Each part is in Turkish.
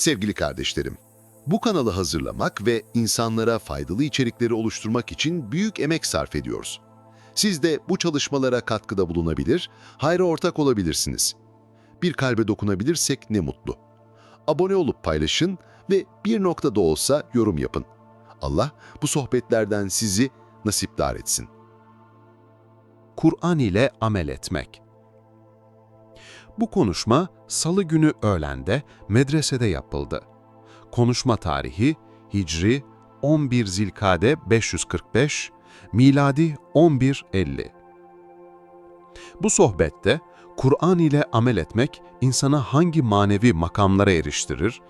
Sevgili kardeşlerim, bu kanalı hazırlamak ve insanlara faydalı içerikleri oluşturmak için büyük emek sarf ediyoruz. Siz de bu çalışmalara katkıda bulunabilir, hayra ortak olabilirsiniz. Bir kalbe dokunabilirsek ne mutlu. Abone olup paylaşın ve bir noktada olsa yorum yapın. Allah bu sohbetlerden sizi nasipdar etsin. Kur'an ile amel etmek. Bu konuşma salı günü öğlende medresede yapıldı. Konuşma tarihi Hicri 11 Zilkade 545, miladi 1150. Bu sohbette Kur'an ile amel etmek insana hangi manevi makamlara eriştirir,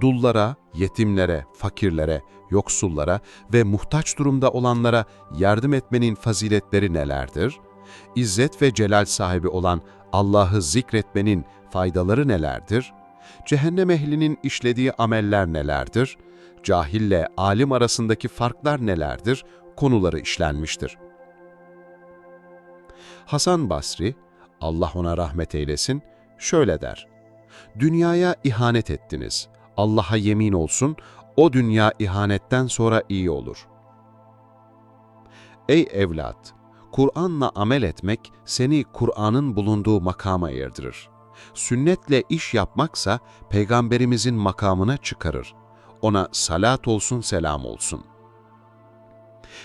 dullara, yetimlere, fakirlere, yoksullara ve muhtaç durumda olanlara yardım etmenin faziletleri nelerdir? İzzet ve celal sahibi olan Allah'ı zikretmenin faydaları nelerdir? Cehennem ehlinin işlediği ameller nelerdir? Cahille alim arasındaki farklar nelerdir? Konuları işlenmiştir. Hasan Basri, Allah ona rahmet eylesin, şöyle der. Dünyaya ihanet ettiniz. Allah'a yemin olsun, o dünya ihanetten sonra iyi olur. Ey evlat! Kur'an'la amel etmek seni Kur'an'ın bulunduğu makama erdirir. Sünnetle iş yapmaksa Peygamberimizin makamına çıkarır. Ona salat olsun selam olsun.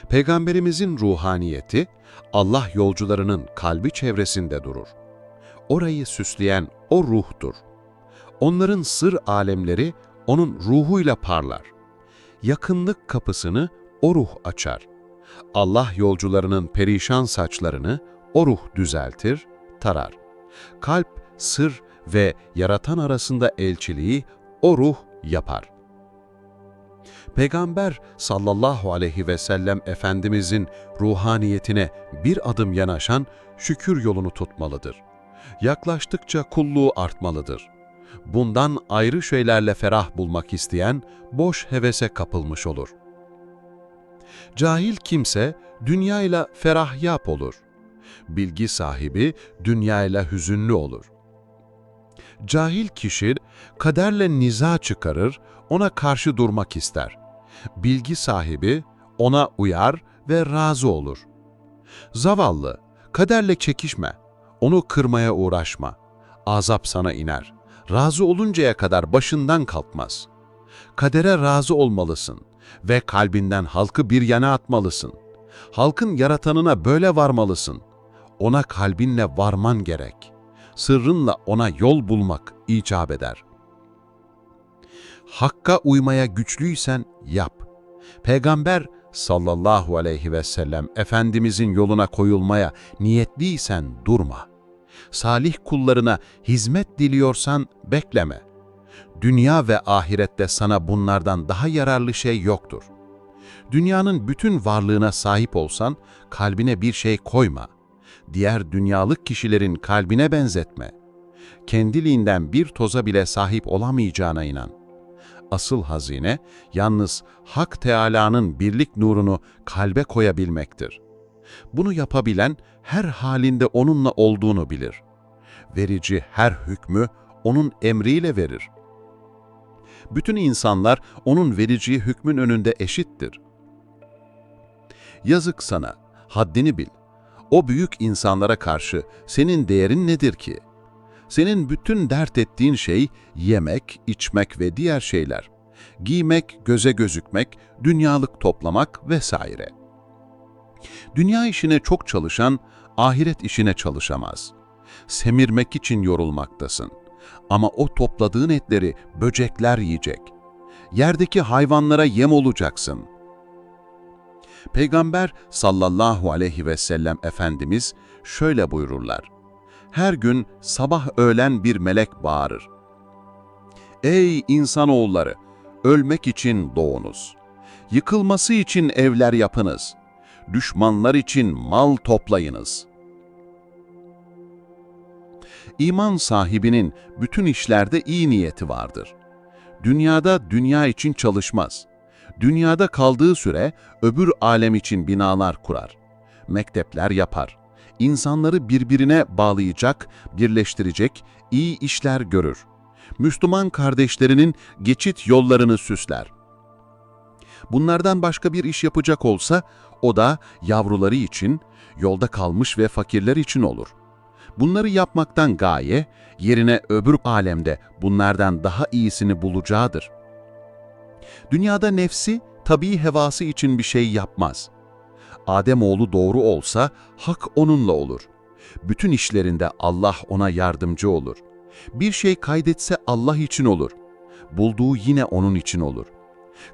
Peygamberimizin ruhaniyeti Allah yolcularının kalbi çevresinde durur. Orayı süsleyen o ruhtur. Onların sır alemleri onun ruhuyla parlar. Yakınlık kapısını o ruh açar. Allah yolcularının perişan saçlarını o ruh düzeltir, tarar. Kalp, sır ve yaratan arasında elçiliği o ruh yapar. Peygamber sallallahu aleyhi ve sellem Efendimizin ruhaniyetine bir adım yanaşan şükür yolunu tutmalıdır. Yaklaştıkça kulluğu artmalıdır. Bundan ayrı şeylerle ferah bulmak isteyen boş hevese kapılmış olur. Cahil kimse dünyayla ferahyap olur. Bilgi sahibi dünyayla hüzünlü olur. Cahil kişi kaderle niza çıkarır, ona karşı durmak ister. Bilgi sahibi ona uyar ve razı olur. Zavallı, kaderle çekişme, onu kırmaya uğraşma. Azap sana iner. Razı oluncaya kadar başından kalkmaz. Kadere razı olmalısın ve kalbinden halkı bir yana atmalısın. Halkın yaratanına böyle varmalısın. Ona kalbinle varman gerek. Sırrınla ona yol bulmak icap eder. Hakka uymaya güçlüysen yap. Peygamber sallallahu aleyhi ve sellem Efendimizin yoluna koyulmaya niyetliysen durma. Salih kullarına hizmet diliyorsan bekleme. Dünya ve ahirette sana bunlardan daha yararlı şey yoktur. Dünyanın bütün varlığına sahip olsan kalbine bir şey koyma. Diğer dünyalık kişilerin kalbine benzetme. Kendiliğinden bir toza bile sahip olamayacağına inan. Asıl hazine yalnız Hak Teâlâ'nın birlik nurunu kalbe koyabilmektir. Bunu yapabilen her halinde onunla olduğunu bilir. Verici her hükmü onun emriyle verir. Bütün insanlar onun vereceği hükmün önünde eşittir. Yazık sana, haddini bil. O büyük insanlara karşı senin değerin nedir ki? Senin bütün dert ettiğin şey yemek, içmek ve diğer şeyler. Giymek, göze gözükmek, dünyalık toplamak vesaire. Dünya işine çok çalışan, ahiret işine çalışamaz. Semirmek için yorulmaktasın. Ama o topladığın etleri böcekler yiyecek. Yerdeki hayvanlara yem olacaksın. Peygamber sallallahu aleyhi ve sellem Efendimiz şöyle buyururlar. Her gün sabah öğlen bir melek bağırır. Ey insanoğulları! Ölmek için doğunuz. Yıkılması için evler yapınız. Düşmanlar için mal toplayınız. İman sahibinin bütün işlerde iyi niyeti vardır. Dünyada dünya için çalışmaz. Dünyada kaldığı süre öbür alem için binalar kurar. Mektepler yapar. İnsanları birbirine bağlayacak, birleştirecek iyi işler görür. Müslüman kardeşlerinin geçit yollarını süsler. Bunlardan başka bir iş yapacak olsa, o da yavruları için, yolda kalmış ve fakirler için olur. Bunları yapmaktan gaye, yerine öbür alemde bunlardan daha iyisini bulacağıdır. Dünyada nefsi, tabii hevası için bir şey yapmaz. Ademoğlu doğru olsa, hak onunla olur. Bütün işlerinde Allah ona yardımcı olur. Bir şey kaydetse Allah için olur. Bulduğu yine onun için olur.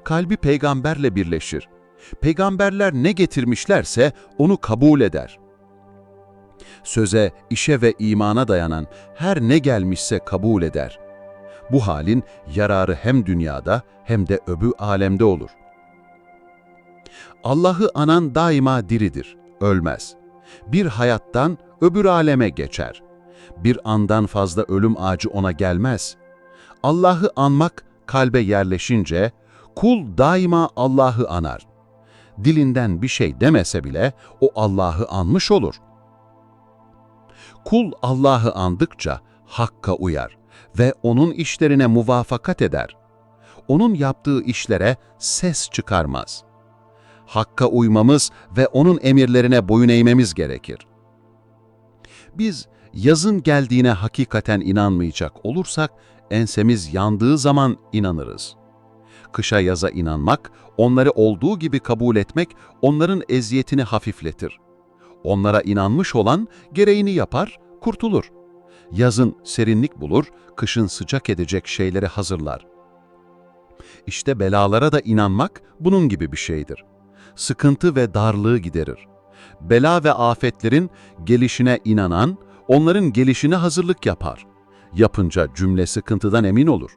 Kalbi peygamberle birleşir. Peygamberler ne getirmişlerse onu kabul eder. Söze, işe ve imana dayanan her ne gelmişse kabul eder. Bu halin yararı hem dünyada hem de öbür alemde olur. Allah'ı anan daima diridir, ölmez. Bir hayattan öbür aleme geçer. Bir andan fazla ölüm ağacı ona gelmez. Allah'ı anmak kalbe yerleşince, kul daima Allah'ı anar. Dilinden bir şey demese bile o Allah'ı anmış olur. Kul Allah'ı andıkça Hakk'a uyar ve O'nun işlerine muvafakat eder. O'nun yaptığı işlere ses çıkarmaz. Hakk'a uymamız ve O'nun emirlerine boyun eğmemiz gerekir. Biz yazın geldiğine hakikaten inanmayacak olursak, ensemiz yandığı zaman inanırız. Kışa yaza inanmak, onları olduğu gibi kabul etmek, onların eziyetini hafifletir. Onlara inanmış olan gereğini yapar, kurtulur. Yazın serinlik bulur, kışın sıcak edecek şeyleri hazırlar. İşte belalara da inanmak bunun gibi bir şeydir. Sıkıntı ve darlığı giderir. Bela ve afetlerin gelişine inanan, onların gelişine hazırlık yapar. Yapınca cümle sıkıntıdan emin olur.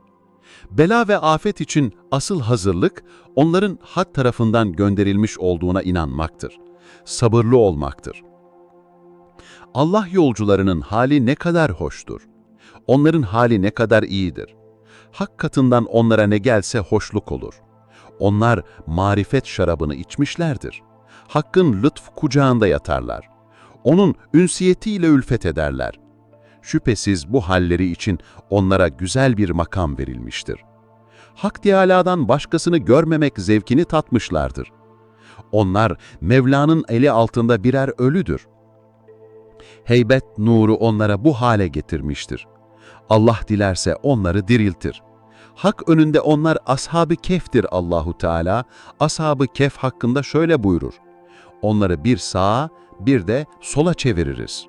Bela ve afet için asıl hazırlık, onların hak tarafından gönderilmiş olduğuna inanmaktır. Sabırlı olmaktır. Allah yolcularının hali ne kadar hoştur. Onların hali ne kadar iyidir. Hak katından onlara ne gelse hoşluk olur. Onlar marifet şarabını içmişlerdir. Hakkın lütf kucağında yatarlar. Onun ünsiyetiyle ülfet ederler. Şüphesiz bu halleri için onlara güzel bir makam verilmiştir. Hak Teâlâ'dan başkasını görmemek zevkini tatmışlardır. Onlar Mevla'nın eli altında birer ölüdür. Heybet nuru onlara bu hale getirmiştir. Allah dilerse onları diriltir. Hak önünde onlar ashab-ı keftir Allahu Teala. Ashab-ı kef hakkında şöyle buyurur. Onları bir sağa, bir de sola çeviririz.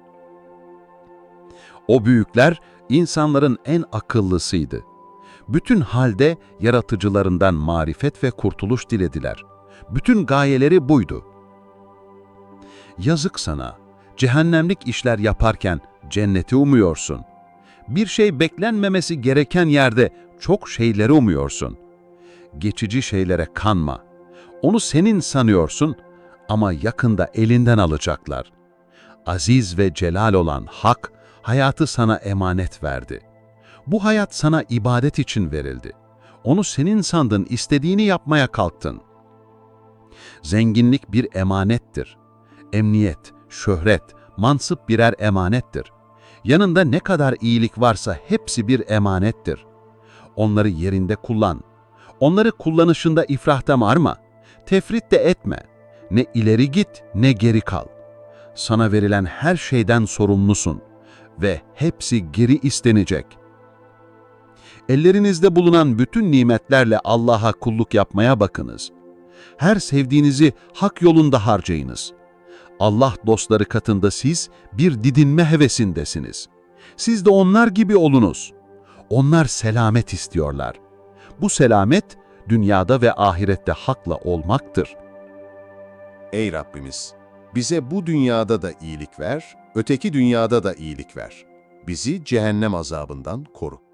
O büyükler insanların en akıllısıydı. Bütün halde yaratıcılarından marifet ve kurtuluş dilediler. Bütün gayeleri buydu. Yazık sana, cehennemlik işler yaparken cenneti umuyorsun. Bir şey beklenmemesi gereken yerde çok şeyleri umuyorsun. Geçici şeylere kanma. Onu senin sanıyorsun ama yakında elinden alacaklar. Aziz ve celal olan Hak, hayatı sana emanet verdi. Bu hayat sana ibadet için verildi. Onu senin sandın, istediğini yapmaya kalktın. Zenginlik bir emanettir. Emniyet, şöhret, mansıp birer emanettir. Yanında ne kadar iyilik varsa hepsi bir emanettir. Onları yerinde kullan. Onları kullanışında ifrahta varma. Tefrit de etme. Ne ileri git ne geri kal. Sana verilen her şeyden sorumlusun ve hepsi geri istenecek. Ellerinizde bulunan bütün nimetlerle Allah'a kulluk yapmaya bakınız. Her sevdiğinizi hak yolunda harcayınız. Allah dostları katında siz bir didinme hevesindesiniz. Siz de onlar gibi olunuz. Onlar selamet istiyorlar. Bu selamet dünyada ve ahirette hakla olmaktır. Ey Rabbimiz! Bize bu dünyada da iyilik ver, öteki dünyada da iyilik ver. Bizi cehennem azabından koru.